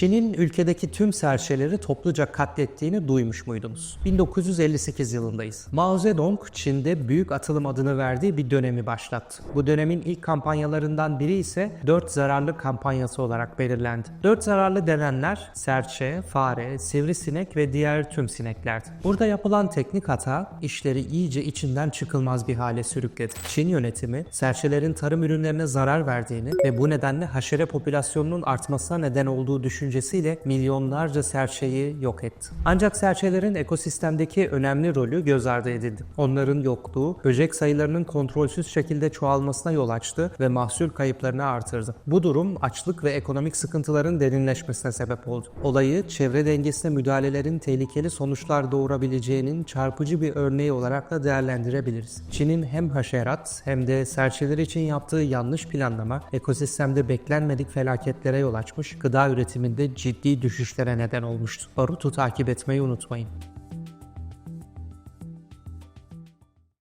Çin'in ülkedeki tüm serçeleri topluca katlettiğini duymuş muydunuz? 1958 yılındayız. Mao Zedong Çin'de büyük atılım adını verdiği bir dönemi başlattı. Bu dönemin ilk kampanyalarından biri ise 4 zararlı kampanyası olarak belirlendi. 4 zararlı denenler serçe, fare, sivrisinek ve diğer tüm sineklerdi. Burada yapılan teknik hata işleri iyice içinden çıkılmaz bir hale sürükledi. Çin yönetimi serçelerin tarım ürünlerine zarar verdiğini ve bu nedenle haşere popülasyonunun artmasına neden olduğu düşüncesiyle milyonlarca serçeyi yok etti. Ancak serçelerin ekosistemdeki önemli rolü göz ardı edildi. Onların yokluğu böcek sayılarının kontrolsüz şekilde çoğalmasına yol açtı ve mahsul kayıplarını artırdı. Bu durum açlık ve ekonomik sıkıntıların derinleşmesine sebep oldu. Olayı çevre dengesine müdahalelerin tehlikeli sonuçlar doğurabileceğinin çarpıcı bir örneği olarak da değerlendirebiliriz. Çin'in hem haşerat hem de serçeler için yaptığı yanlış planlama ekosistemde beklenmedik felaketlere yol açmış, gıda üretiminde ciddi düşüşlere neden olmuştu. Barut'u takip etmeyi unutmayın.